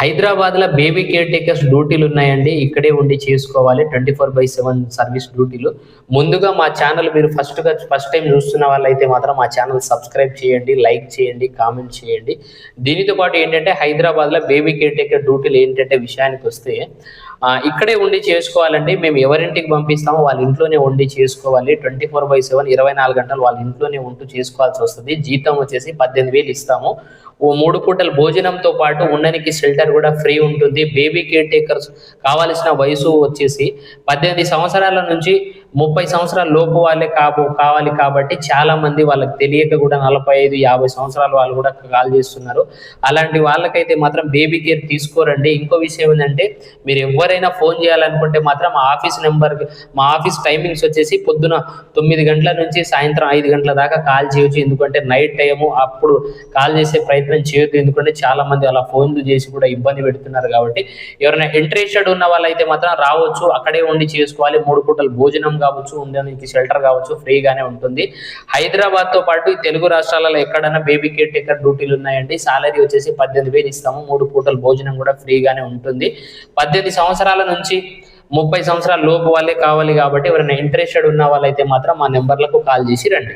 హైదరాబాద్లో baby care takers డ్యూటీలు ఉన్నాయండి. ఇక్కడే ఉండి చేసుకోవాలి. Twenty four by seven service డ్యూటీలు. ముందుగా మా ఛానల్ మీరు ఫస్ట్గా ఫస్ట్ టైం చూస్తున్న వాళ్ళైతే మాత్రం మా ఛానల్ సబ్స్క్రైబ్ చేయండి లైక్ చేయండి కామెంట్ చేయండి. దీనితో పాటు ఏంటంటే హైదరాబాద్లో బేబీ కేర్ టేకర్ డ్యూటీలు ఏంటంటే విషయానికి వస్తే ఇక్కడే ఉండి చేసుకోవాలంటే మేము ఎవరింటికి పంపిస్తామో వాళ్ళ ఇంట్లోనే ఉండి చేసుకోవాలి. ట్వంటీ ఫోర్ బై సెవెన్ ఇరవై నాలుగు గంటలు వాళ్ళ ఇంట్లోనే ఉంటూ చేసుకోవాల్సి వస్తుంది. జీతం వచ్చేసి పద్దెనిమిది వేలు ఇస్తాము. ఓ మూడు పూటల భోజనంతో పాటు ఉండడానికి షెల్టర్ కూడా ఫ్రీ ఉంటుంది. బేబీ కేర్ టేకర్స్ కావాల్సిన వయసు వచ్చేసి పద్దెనిమిది సంవత్సరాల నుంచి ముప్పై సంవత్సరాల లోపు వాళ్ళే కాబో కావాలి కాబట్టి చాలా మంది వాళ్ళకి తెలియక కూడా నలభై ఐదు యాభై సంవత్సరాల వాళ్ళు కూడా కాల్ చేస్తున్నారు. అలాంటి వాళ్ళకైతే మాత్రం బేబీ కేర్ తీసుకోరండి. ఇంకో విషయం ఏంటంటే మీరు ఎవరైనా ఫోన్ చేయాలనుకుంటే మాత్రం మా ఆఫీస్ నెంబర్ మా ఆఫీస్ టైమింగ్స్ వచ్చేసి పొద్దున తొమ్మిది గంటల నుంచి సాయంత్రం ఐదు గంటల దాకా కాల్ చేయొచ్చు. ఎందుకంటే నైట్ టైము అప్పుడు కాల్ చేసే ప్రయత్నం చేయొద్దు. ఎందుకంటే చాలా మంది అలా ఫోన్లు చేసి కూడా ఇబ్బంది పెడుతున్నారు కాబట్టి ఎవరైనా ఇంట్రెస్టెడ్ ఉన్న వాళ్ళైతే మాత్రం రావచ్చు. అక్కడే ఉండి చేసుకోవాలి. మూడు పూటలు భోజనం కావచ్చు ఉండడానికి షెల్టర్ కావచ్చు ఫ్రీగానే ఉంటుంది. హైదరాబాద్తో పాటు తెలుగు రాష్ట్రాలలో ఎక్కడైనా బేబీ కేర్ టేకర్ డ్యూటీలు ఉన్నాయండి. సాలరీ వచ్చేసి పద్దెనిమిది వేలు ఇస్తాము. మూడు పూటలు భోజనం కూడా ఫ్రీగానే ఉంటుంది. పద్దెనిమిది సంవత్సరాల నుంచి ముప్పై సంవత్సరాల లోపు వాళ్ళే కావాలి కాబట్టి ఎవరైనా ఇంట్రెస్టెడ్ ఉన్న వాళ్ళైతే మాత్రం మా నెంబర్లకు కాల్ చేసి రండి.